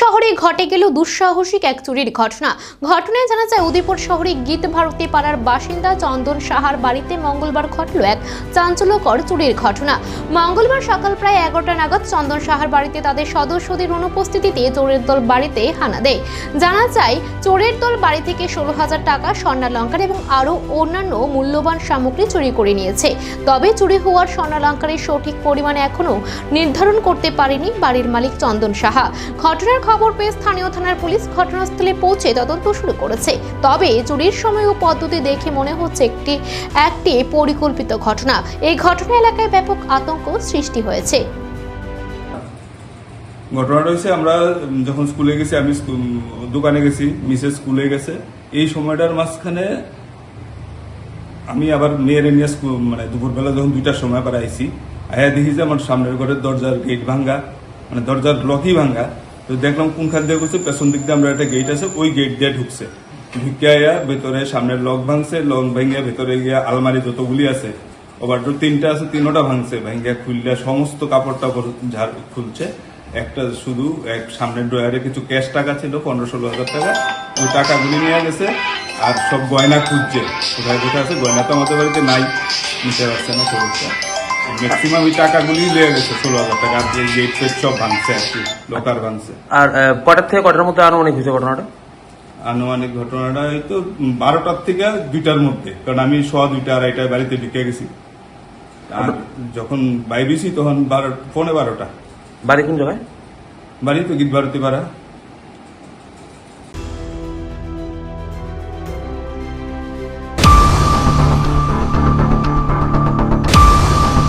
শহরে ঘটে গেল দুঃসাহসিক এক চুরির ঘটনা। ঘটনায় জানা যায়, উদয়পুর শহরে গীত ভারতী পাড়ার বাসিন্দা চন্দন সাহার বাড়িতে মঙ্গলবার ঘটল এক চাঞ্চল্যকর চুরির ঘটনা। মঙ্গলবার সকাল প্রায় এগারোটা নাগাদ চন্দন সাহার বাড়িতে তাদের সদস্যদের অনুপস্থিতিতে চোরের দল বাড়িতে হানা দেয়। জানা যায়, চোরের দল বাড়ি থেকে ষোলো হাজার টাকা, স্বর্ণালঙ্কার এবং আরও অন্যান্য মূল্যবান সামগ্রী চুরি করে নিয়েছে। তবে চুরি হওয়ার স্বর্ণালঙ্কারের সঠিক পরিমাণ এখনও নির্ধারণ করতে পারেনি বাড়ির মালিক চন্দন সাহা। ঘটনার খবর পেয়ে স্থানীয় থানার পুলিশ ঘটনাস্থলে পৌঁছে তদন্ত শুরু করেছে। তবে চুরির সময় ও পদ্ধতি দেখে মনে হচ্ছে একটি একটি পরিকল্পিত ঘটনা। এই ঘটনা এলাকায় ব্যাপক আতঙ্ক সৃষ্টি হয়েছে। ঘটনাটা হচ্ছে আমরা যখন স্কুলে গেছি, আমি দোকানে গেছি, মিসেস স্কুলে গেছে। এই সময়টার মাঝখানে আমি আবার মেয়ের নিয়ে স্কুল মানে দুপুরবেলা যখন দুইটার সময় আবার আইছি, আয়া দেখি যে আমার সামনের ঘরের দরজার গেট ভাঙ্গা মানে দরজার লকই ভাঙ্গা। তো দেখলাম কোন খান দিয়ে ঘুরছে, পেছন দিক দিয়ে আমরা একটা গেট আছে, ওই গেট দিয়ে ঢুকছে। ঢুকে আয়া ভেতরে সামনের লক ভাঙছে লক ভাঙ্গিয়া ভেতরে গিয়া আলমারি যতগুলি আছে ওভারডোর তিনটা আছে, তিনোটা ভাঙছে ভাঙ্গিয়া খুললিয়া সমস্ত কাপড় টাপড় ঝাড় খুলছে। একটা শুধু এক সামনের ড্রয়ারে কিছু ক্যাশ টাকা ছিল, পনেরো ষোলো হাজার টাকা। ওই টাকাগুলি নিয়ে গেছে, আর সব গয়না খুঁজছে। কোথায় কোথায় আছে, গয়না তো আমাদের বাড়িতে নাই, নিতে পারছে না খবরটা ম্যাক্সিমাম ওই টাকাগুলি লিয়ে গেছে ষোলো হাজার টাকা আর যে গেট ফেট সব ভাঙছে আর কি লোকার ভাঙছে। আর কটার থেকে কটার মধ্যে আনুমানিক হয়েছে ঘটনাটা? আনুমানিক ঘটনাটা হয়তো বারোটার থেকে দুইটার মধ্যে কারণ আমি সোয়া দুইটা আড়াইটায় বাড়িতে ঢুকে গেছি। আর যখন বাইরেছি তখন বারো পৌনে বারোটা। বাড়ি কোন জায়গায়? বাড়ি তো গীত ভারতী পাড়া।